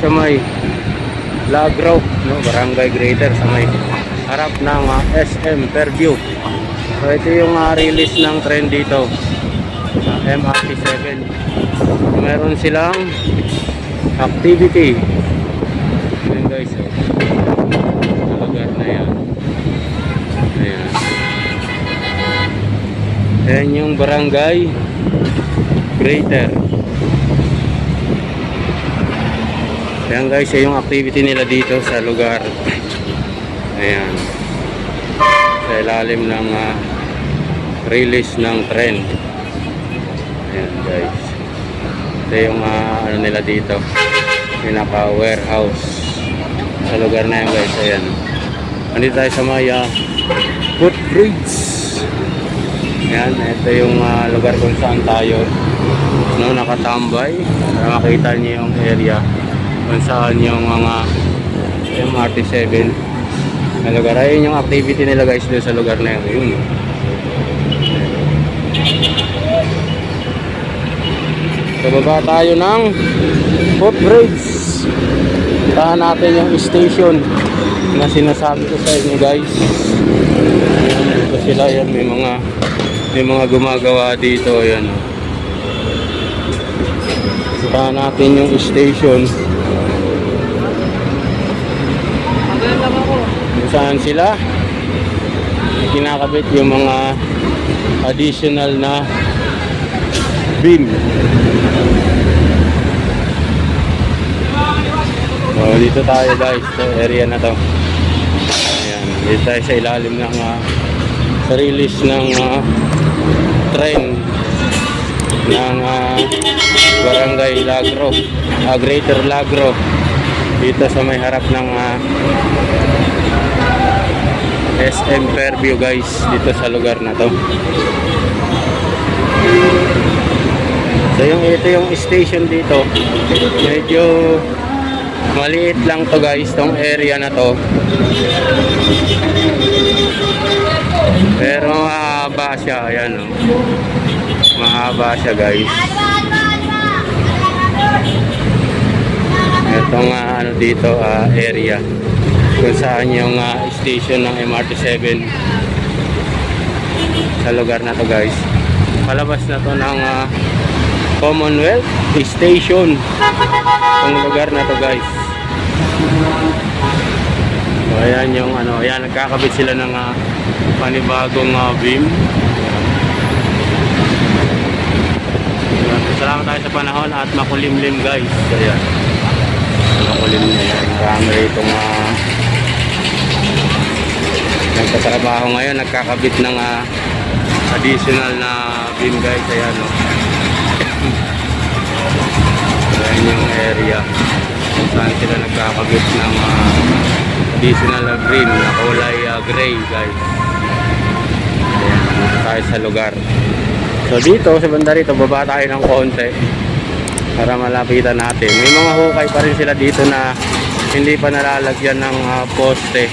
sa may Lagro, no? Barangay Greater sa may harap ng ah, SM Fairview. So ito yung ah, release ng trend dito sa MRT7. Meron silang activity. Ayan guys, oh. Sa lugar na yan. Ayan. Ayan yung barangay Greater. Ayan guys, yung activity nila dito sa lugar. Ayan. Sa ilalim ng ah, release ng trend. Ayan guys. Ito yung ah, ano nila dito. Pinaka warehouse. Sa lugar na yan guys. Ayan. Nandito tayo sa may ah, footbridge. Ayan. Ito yung ah, lugar kung saan tayo no, nakatambay. Para makita niyo yung area kung saan yung mga MRT7 na lugar. Ayun yung activity nila guys doon sa lugar na yun. Yun. Baba tayo ng footbridge. Tahan natin yung station na sinasabi ko sa inyo guys. Ito sila yan. May mga may mga gumagawa dito. Ayan. Tahan natin yung station. Saan sila kinakabit yung mga additional na beam. So, dito tayo guys sa area na to. Ayan, dito tayo sa ilalim ng uh, release ng uh, train ng uh, Barangay Lagro, uh, Greater Lagro dito sa may harap ng uh, SM Fairview guys dito sa lugar na to. So yung ito yung station dito. Medyo maliit lang to guys tong area na to. Pero mahaba siya, ayan oh. Mahaba siya guys. Itong ano dito ah, area kung saan yung ah, station ng MRT7 sa lugar na to guys. Palabas na to ng ah, Commonwealth Station ang lugar na to guys. So ayan yung ano, ayan nagkakabit sila ng ah, panibagong ah, beam. Salamat tayo sa panahon at makulimlim guys. Ayan. Makulimlim yan. Marami rito mga nagtatrabaho ngayon. Nagkakabit ng ah, additional na beam guys. Ayan o. Ayan yung area kung saan sila nagkakabit ng ah, additional na beam na kulay ah, gray guys. Ayan. Tayo sa lugar. So dito sa banda rito, baba tayo ng konti para malapitan natin. May mga hukay pa rin sila dito na hindi pa nalalagyan ng ah, poste.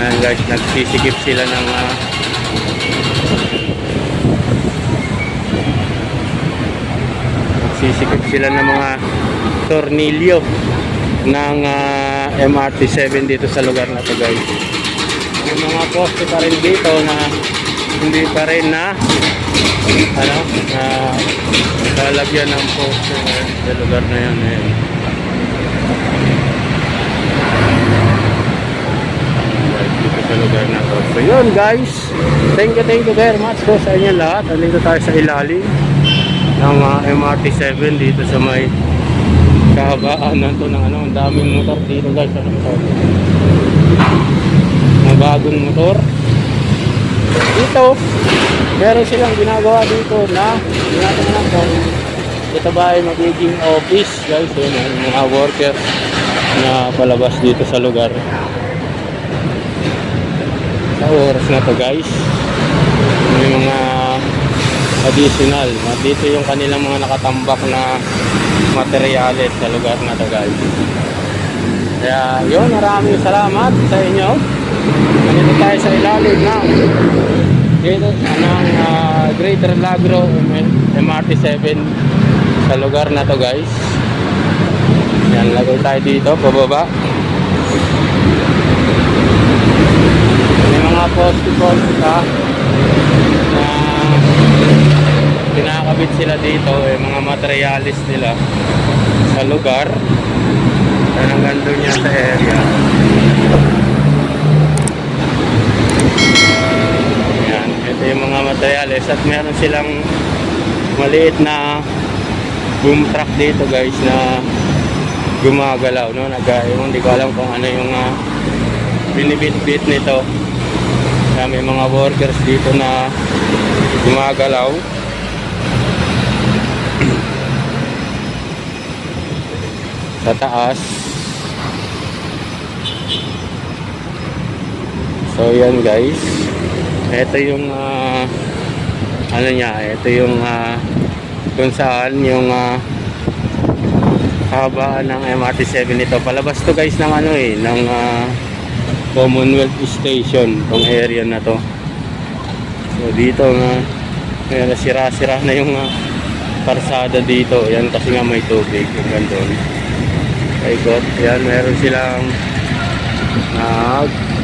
Ayan guys, nagsisikip sila ng ah, nagsisikip sila ng mga tornilyo ng ah, MRT7 dito sa lugar na to guys. May mga poste pa rin dito na hindi pa rin na ano na lalagyan ng poste ngayon sa lugar na yan. Guys, dito sa lugar na to. So yun guys, thank you, thank you very much po sa inyo lahat. Andito tayo sa ilalim ng ah, MRT7 dito sa may kahabaan na to ng ano, daming motor dito guys. Ano to? Mga bagong motor. Dito, meron silang ginagawa dito na ginagawa lang to. Ito ba ay magiging office guys? Yun, yung mga worker na palabas dito sa lugar. Sa oras na to guys. May mga additional. Dito yung kanilang mga nakatambak na materyales sa lugar na to guys. Kaya yun, maraming salamat sa inyo. Nandito tayo sa ilalim ng dito ng ah, Greater Lagro MRT7 sa lugar na to guys. Yan, lagay tayo dito, pababa. May mga poste-poste pa na kinakabit sila dito, eh, mga materialis nila sa lugar. Yan ang ganda niya sa area. Yan, ito yung mga materialis at meron silang maliit na boom truck dito guys na gumagalaw no? Nag yung hindi ko alam kung ano yung uh, binibit-bit nito. Kaya may mga workers dito na gumagalaw. Sa taas so yan guys. Ito yung ah, ano niya ito yung ah, kung saan yung ah, habaan ng MRT7 nito. Palabas to guys ng ano eh ng ah, Commonwealth Station tong area na to. So dito nga may sira-sira na yung ah, parsada dito. Yan kasi nga may tubig yung gandun. Ikot yan meron silang nag nag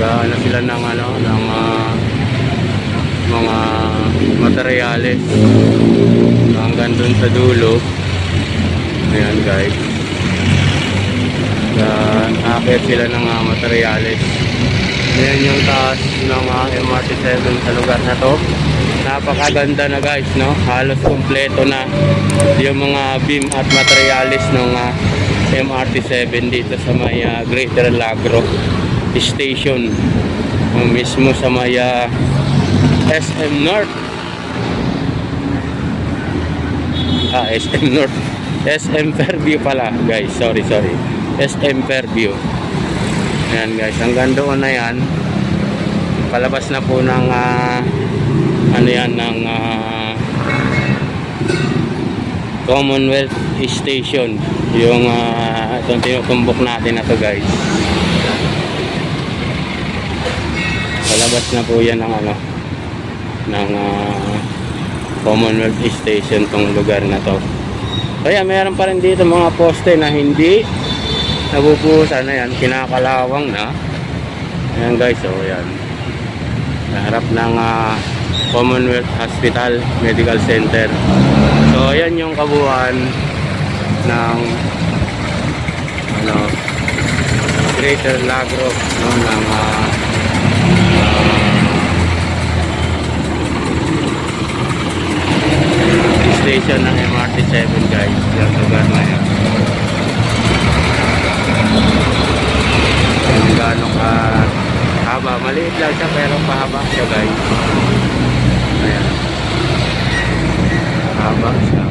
ano sila ng ano ng ah, mga materyales. Hanggang dun sa dulo. Ayan guys. Yan akit sila ng uh, materyales. Ayan yung taas ng uh, MRT7 sa lugar na to. Napakaganda na guys no? Halos kumpleto na yung mga beam at materialis ng uh, MRT7 dito sa may uh, Greater Lagro Station. Yung mismo sa may uh, SM North. Ah SM North. SM Fairview pala guys. Sorry sorry. SM Fairview. Ayan guys. Hanggang doon na yan. Palabas na po ng ah, ano yan ng ah, Commonwealth Station. Yung uh, itong tinutumbok natin na to guys palabas na po yan ng ano ng ah, Commonwealth Station tong lugar na to. Kaya meron pa rin dito mga poste na hindi nabubuhusan. Na yan kinakalawang na. Ayan guys so yan naharap ng ah, Commonwealth Hospital Medical Center. So ayan yung kabuuan ng ano Greater Lagro no ng ah, station ng MRT7 guys. Yung lugar na yan kung gaano ka haba. Maliit lang siya pero pahaba siya guys. Ayan. Haba siya.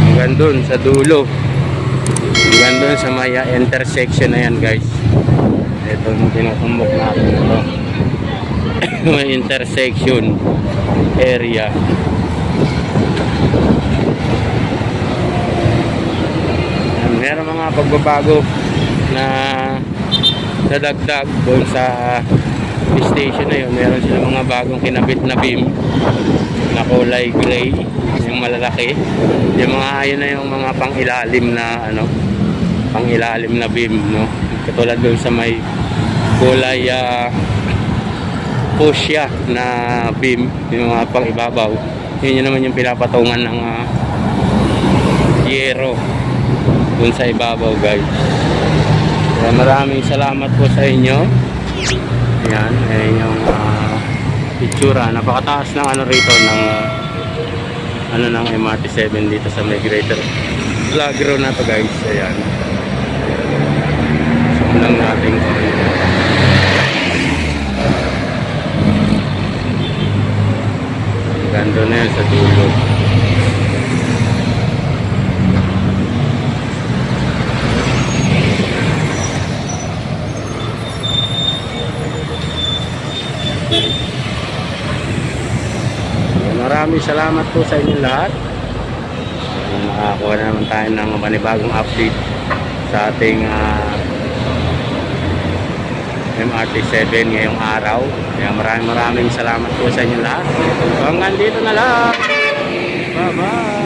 Hanggang dun sa dulo. Hanggang dun sa maya intersection na yan guys. Ito yung tinutumbok natin ito may intersection area. Meron mga pagbabago na nadagdag doon sa station na yun. Meron sila mga bagong kinabit na beam na kulay gray yung malalaki. Yung mga ayun na yung mga pangilalim na ano pangilalim na beam no? Katulad doon sa may kulay ah, fuchsia na beam yung mga pang ibabaw. Yun yun naman yung pinapatungan ng uh, yero dun sa ibabaw guys. Kaya maraming salamat po sa inyo. Yan ayan yung uh, itsura. Napakataas ng ano rito ng ah, ano ng MRT7 dito sa may greater Lagro na to guys. Ayan. So lang natin Gando na sa dulo. Maraming salamat po sa inyo lahat. Uh, Nakakuha na naman tayo ng panibagong update sa ating uh, MRT7 ngayong araw. Kaya maraming maraming salamat po sa inyo lahat. So hanggang dito na lang. Bye-bye.